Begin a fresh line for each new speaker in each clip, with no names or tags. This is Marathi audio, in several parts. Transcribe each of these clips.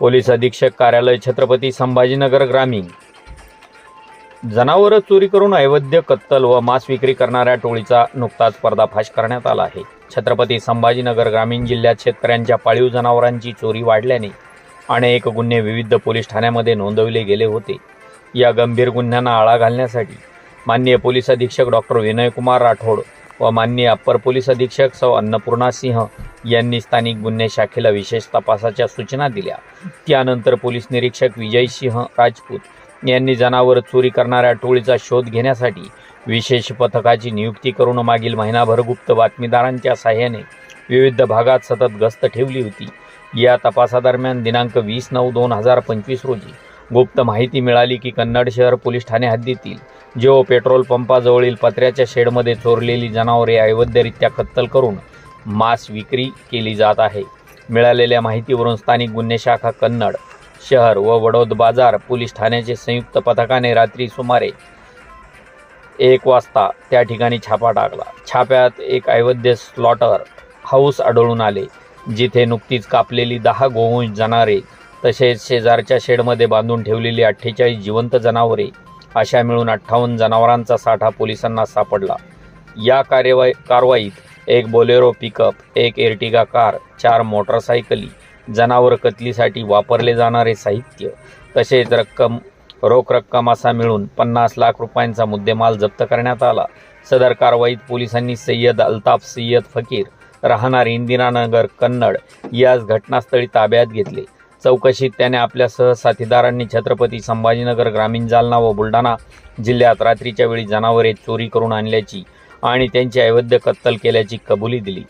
पोलीस अधीक्षक कार्यालय छत्रपती संभाजीनगर ग्रामीण. जनावरं चोरी करून अवैध कत्तल व मांस विक्री करणाऱ्या टोळीचा नुकताच पर्दाफाश करण्यात आला आहे. छत्रपती संभाजीनगर ग्रामीण जिल्ह्यात शेतकऱ्यांच्या पाळीव जनावरांची चोरी वाढल्याने अनेक गुन्हे विविध पोलीस ठाण्यामध्ये नोंदवले गेले होते. या गंभीर गुन्ह्यांना आळा घालण्यासाठी माननीय पोलीस अधीक्षक डॉक्टर विनयकुमार राठोड व माननीय अप्पर पोलीस अधीक्षक सौ अन्नपूर्णा सिंह यांनी स्थानिक गुन्हे शाखेला विशेष तपासाच्या सूचना दिल्या. त्यानंतर पोलीस निरीक्षक विजय सिंह राजपूत यांनी जनावर चोरी करणाऱ्या टोळीचा शोध घेण्यासाठी विशेष पथकाची नियुक्ती करून मागील महिनाभर गुप्त बातमीदारांच्या साह्याने विविध भागात सतत गस्त ठेवली होती. या तपासादरम्यान दिनांक वीस नऊ दोन हजार पंचवीस रोजी गुप्त माहिती मिळाली की कन्नड शहर पोलीस ठाणे हद्दीतील जिओ पेट्रोल पंपाजवळील पत्र्याच्या शेडमध्ये चोरलेली जनावरे अवैधरित्या कत्तल करून मांस विक्री केली जात आहे. मिळालेल्या माहितीवरून स्थानिक गुन्हे शाखा कन्नड शहर व वडोद बाजार पोलीस ठाण्याचे संयुक्त पथकाने रात्री सुमारे एक वाजता त्या ठिकाणी छापा टाकला. छाप्यात एक अवैध स्लॉटर हाऊस आढळून आले जिथे नुकतीच कापलेली दहा गोवंश जनावरे तसेच शेजारच्या शेडमध्ये बांधून ठेवलेली अठ्ठेचाळीस जिवंत जनावरे अशा मिळून अठ्ठावन्न जनावरांचा साठा पोलिसांना सापडला. या कार्यवाही कारवाईत एक बोलेरो पिकअप एक एर्टिगा कार चार मोटरसायकली जनावर कतलीसाठी वापरले जाणारे साहित्य तसेच रक्कम रोख रक्कम असा मिळून पन्नास लाख रुपयांचा मुद्देमाल जप्त करण्यात आला. सदर कारवाईत पोलिसांनी सय्यद अल्ताफ सय्यद फकीर राहणार इंदिरानगर कन्नड याच घटनास्थळी ताब्यात घेतले. चौकशीत त्याने आपल्या सहसाथीदारांनी छत्रपती संभाजीनगर ग्रामीण जालना व बुलढाणा जिल्ह्यात रात्रीच्या वेळी जनावरे चोरी करून आणल्याची आणि त्यांची अवैध कत्तल केल्याची कबुली दिली.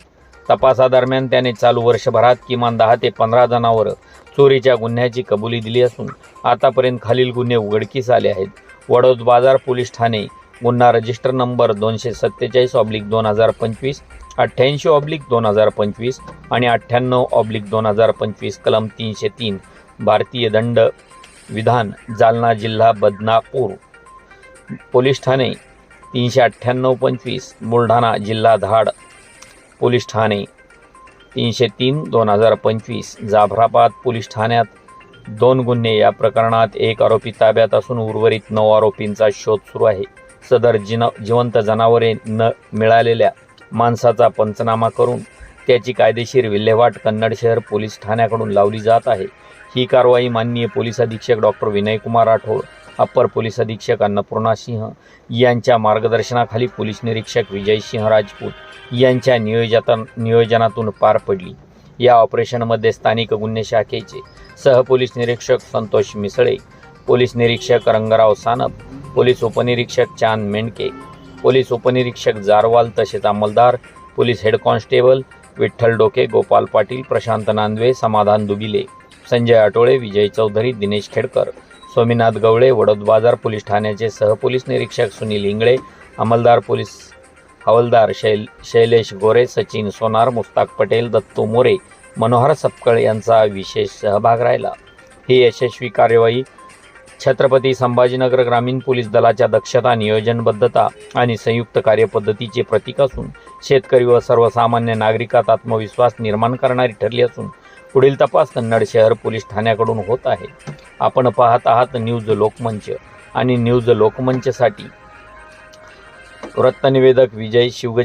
तपासादरम्यान त्याने चालू वर्षभरात किमान दहा ते पंधरा जनावरं चोरीच्या गुन्ह्याची कबुली दिली असून आतापर्यंत खालील गुन्हे उघडकीस आले आहेत. वडोद बाजार पोलीस ठाणे गुन्हा रजिस्टर नंबर दोनशे सत्तेचाळीस ऑब्लिक दोन हजार पंचवीस अठ्ठ्याऐंशी ऑब्लिक दोन हजार पंचवीस आणि अठ्ठ्याण्णव ऑब्लिक दोन हजार पंचवीस कलम तीनशे तीन भारतीय दंड विधान जालना जिल्हा बदनापूर. पोलीस ठाणे तीनशे अठ्ठ्याण्णव पंचवीस बुलढाणा जिल्हा धाड. पोलीस ठाणे तीनशे तीन दोन हजार पंचवीस जाफराबाद पोलीस ठाण्यात दोन गुन्हे. या प्रकरणात एक आरोपी ताब्यात असून उर्वरित नऊ आरोपींचा शोध सुरू आहे. सदर जिन जिवंत जनावरे न मिळालेल्या माणसाचा पंचनामा करून त्याची कायदेशीर विल्हेवाट कन्नड शहर पोलीस ठाण्याकडून लावली जात आहे. ही कारवाई माननीय पोलीस अधीक्षक doctor Vinaykumar Rathod upper police अधीक्षक अन्नपूर्णा सिंह यांच्या मार्गदर्शनाखाली पोलीस निरीक्षक विजयसिंह राजपूत यांच्या नियोजता नियोजनातून पार पडली. या ऑपरेशनमध्ये स्थानिक गुन्हे शाखेचे सहपोलीस निरीक्षक संतोष मिसळे पोलीस निरीक्षक रंगराव सानप पोलीस उपनिरीक्षक चांद मेंडके पोलीस उपनिरीक्षक जारवाल तसेच अंमलदार police head constable Vitthal Doke Gopal Patil Prashant नांदवे समाधान दुबिले संजय आटोळे विजय चौधरी दिनेश खेडकर स्वामीनाथ गवळे वडोद बाजार पोलीस ठाण्याचे सहपोलीस निरीक्षक सुनील इंगळे अंमलदार पोलीस हवलदार शैल शैलेश गोरे सचिन सोनार मुस्ताक पटेल दत्तू मोरे मनोहर सपकळ यांचा विशेष सहभाग राहिला. ही यशस्वी कार्यवाही छत्रपती संभाजीनगर ग्रामीण पोलीस दलाच्या दक्षता नियोजनबद्धता आणि संयुक्त कार्यपद्धतीचे प्रतीक असून शेतकरी व सर्वसामान्य नागरिकात आत्मविश्वास निर्माण करणारी ठरली असून पुढील तपास कन्नड शहर पोलीस ठाण्याकडून होत आहे. आपण पाहत आहात न्यूज लोकमंच आणि न्यूज लोकमंचसाठी वृत्तनिवेदक विजय शिवग